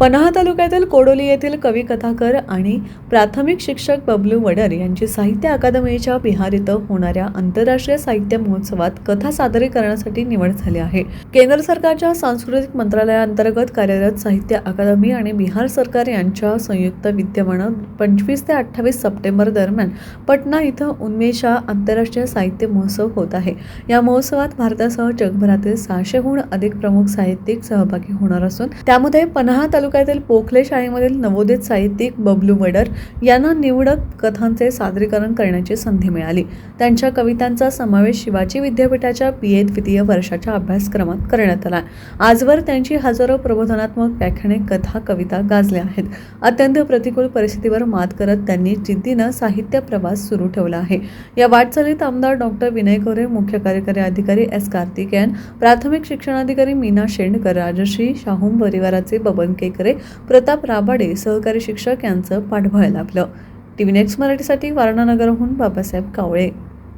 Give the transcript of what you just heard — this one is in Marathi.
पन्हाळा तालुक्यातील कोडोली येथील कवी कथाकर आणि प्राथमिक शिक्षक बबलू वडर यांची साहित्य अकादमीच्या बिहार इथं होणाऱ्या आंतरराष्ट्रीय साहित्य महोत्सवात कथा सादरीकरणासाठी निवड झाली आहे. केंद्र सरकारच्या सांस्कृतिक मंत्रालयाअंतर्गत कार्यरत साहित्य अकादमी आणि बिहार सरकार यांच्या संयुक्त विद्यमानं पंचवीस ते अठ्ठावीस सप्टेंबर दरम्यान पटना इथं उन्मेषा आंतरराष्ट्रीय साहित्य महोत्सव होत आहे. या महोत्सवात भारतासह जगभरातील सहाशेहून अधिक प्रमुख साहित्यिक सहभागी होणार असून त्यामध्ये पन्हाळा तालुक्यातील पोखले शाळेमधील नवोदित साहित्यिक बबलू मडर यांना निवडक कथांचे सादरीकरण करण्याची संधी मिळाली. त्यांच्या कवितांचा समावेश शिवाजी विद्यापीठाच्या पी ए द्वितीय वर्षाच्या अभ्यासक्रमात करण्यात आला. आजवर त्यांची हजारो प्रबोधनात्मक व्याख्याने कथा कविता गाजल्या आहेत. अत्यंत प्रतिकूल परिस्थितीवर मात करत त्यांनी जिद्दीनं साहित्य प्रवास सुरू ठेवला आहे. या वाटचालीत आमदार डॉक्टर विनय गोरे मुख्य कार्यकारी अधिकारी एस कार्तिकेयन प्राथमिक शिक्षणाधिकारी मीना शेंडकर राजश्री शाहूम परिवाराचे बबन के केकरे प्रताप राबाडे सहकारी शिक्षक यांचं पाठबळ लाभलं टीव्ही नेक्स्ट मराठीसाठी वारणानगरहून बाबासाहेब कावळे.